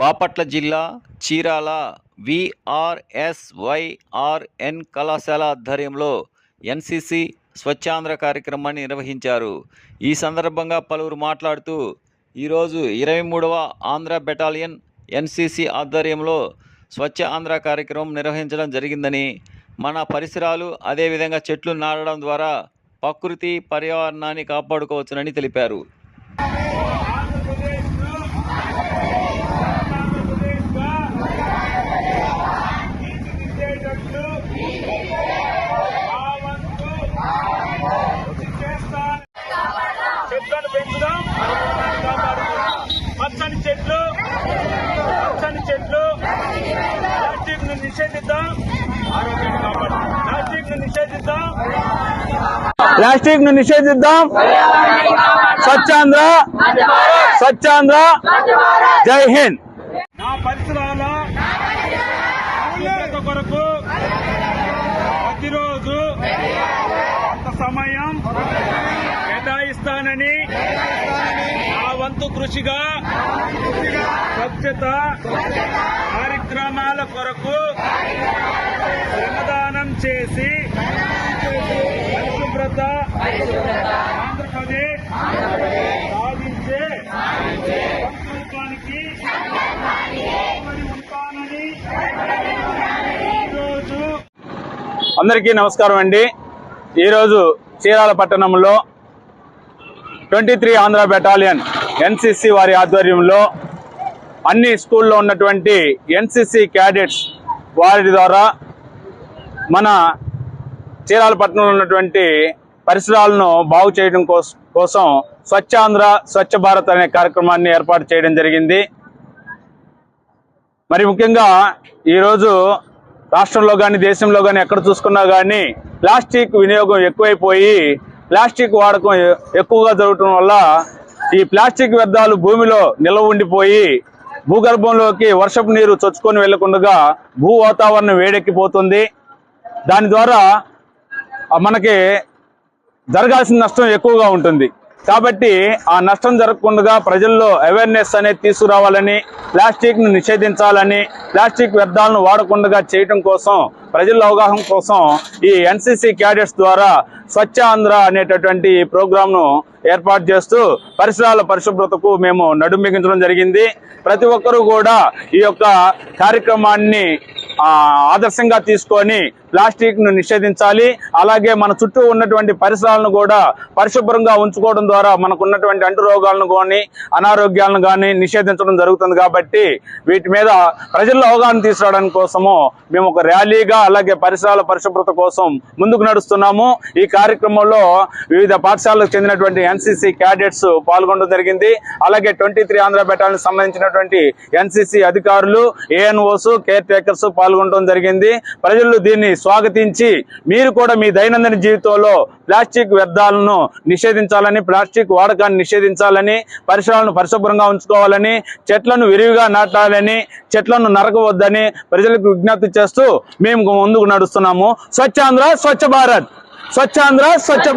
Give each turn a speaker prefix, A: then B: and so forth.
A: బాపట్ల జిల్లా చీరాల విఆర్ఎస్వైఆర్ఎన్ కళాశాల ఆధ్వర్యంలో ఎన్సిసి స్వచ్ఛాంధ్ర కార్యక్రమాన్ని నిర్వహించారు. ఈ సందర్భంగా పలువురు మాట్లాడుతూ ఈరోజు ఇరవై మూడవ ఆంధ్ర బెటాలియన్ ఎన్సిసి ఆధ్వర్యంలో స్వచ్ఛ ఆంధ్ర కార్యక్రమం నిర్వహించడం జరిగిందని మన పరిసరాలు అదేవిధంగా చెట్లు నాటడం ద్వారా ప్రకృతి పర్యావరణాన్ని కాపాడుకోవచ్చునని తెలిపారు
B: చెట్లను పెంచుదాం కాపాడుకుందాం. పచ్చని చెట్లు పచ్చని చెట్లు ప్లాస్టిక్ను నిషేధిద్దాం. ప్లాస్టిక్ను నిషేధిద్దాం. ప్లాస్టిక్ను నిషేధిద్దాం. స్వచ్ఛాంధ్ర. స్వచ్ఛాంధ్ర. జై హింద్. నా పరిసరాల కొరకు ప్రతిరోజు కొంత సమయం కేటాయిస్తానని నా వంతు కృషిగా స్వచ్ఛత కార్యక్రమాల కొరకు శ్రమదానం చేసి పరిశుభ్రత ఆంధ్రప్రదేశ్ సాధించే సంకల్పానికి ఉంటానని ఈరోజు
C: అందరికీ నమస్కారం అండి. ఈరోజు చీరాల పట్టణంలో twenty three Andhra battalion NCC వారి ఆధ్వర్యంలో అన్ని స్కూల్లో ఉన్నటువంటి ఎన్సిసి క్యాడెట్స్ వారి ద్వారా మన చీరాల పట్టణంలో ఉన్నటువంటి పరిసరాలను బాగు చేయడం కోసం కోసం స్వచ్ఛాంధ్ర స్వచ్ఛ భారత్ అనే కార్యక్రమాన్ని ఏర్పాటు చేయడం జరిగింది. మరి ముఖ్యంగా ఈరోజు రాష్ట్రంలో కానీ దేశంలో కానీ ఎక్కడ చూసుకున్నా కానీ ప్లాస్టిక్ వినియోగం ఎక్కువైపోయి ప్లాస్టిక్ వాడకం ఎ- ఎక్కువగా జరగటం వల్ల ఈ ప్లాస్టిక్ వ్యర్థాలు భూమిలో నిల్వ ఉండిపోయి భూగర్భంలోకి వర్షపు నీరు చొచ్చుకొని వెళ్ళకుండా భూ వాతావరణం వేడెక్కిపోతుంది. దాని ద్వారా మనకి జరగాల్సిన నష్టం ఎక్కువగా ఉంటుంది. కాబట్టి ఆ నష్టం జరగకుండా ప్రజల్లో అవేర్నెస్ అనేది తీసుకురావాలని ప్లాస్టిక్ను నిషేధించాలని ప్లాస్టిక్ వ్యర్థాలను వాడకుండా చేయటం కోసం ప్రజల అవగాహన కోసం ఈ ఎన్సిసి క్యాడెట్స్ ద్వారా స్వచ్ఛ ఆంధ్ర అనేటటువంటి ఈ ప్రోగ్రామ్ను ఏర్పాటు చేస్తూ పరిసరాల పరిశుభ్రతకు మేము నడుంబిగించడం జరిగింది. ప్రతి ఒక్కరూ కూడా ఈ యొక్క కార్యక్రమాన్ని ఆదర్శంగా తీసుకొని ప్లాస్టిక్ను నిషేధించాలి. అలాగే మన చుట్టూ ఉన్నటువంటి పరిసరాలను కూడా పరిశుభ్రంగా ఉంచుకోవడం ద్వారా మనకు ఉన్నటువంటి అంటు రోగాలను కానీ అనారోగ్యాలను కానీ నిషేధించడం జరుగుతుంది కాబట్టి వీటి మీద ప్రజల్లో అవగాహన తీసుకురావడానికి కోసము మేము ఒక ర్యాలీగా అలాగే పరిసరాల పరిశుభ్రత కోసం ముందుకు నడుస్తున్నాము. ఈ కార్యక్రమంలో వివిధ పాఠశాలకు చెందినటువంటి ఎన్సిసి క్యాడెట్స్ పాల్గొనడం జరిగింది. అలాగే ట్వంటీ త్రీ ఆంధ్ర బెటాలకు సంబంధించినటువంటి ఎన్సిసి అధికారులు ఏఎన్ఓస్ కేర్ టేకర్స్ పాల్గొనడం జరిగింది. ప్రజలు దీన్ని స్వాగతించి మీరు కూడా మీ దైనందిన జీవితంలో ప్లాస్టిక్ వ్యర్థాలను నిషేధించాలని ప్లాస్టిక్ వాడకాన్ని నిషేధించాలని పరిసరాలను పరిశుభ్రంగా ఉంచుకోవాలని చెట్లను విరివిగా నాటాలని చెట్లను నరకవద్దని ప్రజలకు విజ్ఞప్తి చేస్తూ మేము ముందుకు నడుస్తున్నాము. స్వచ్ఛాంధ్ర స్వచ్ఛ భారత్. స్వచ్ఛాంధ్ర స్వచ్ఛ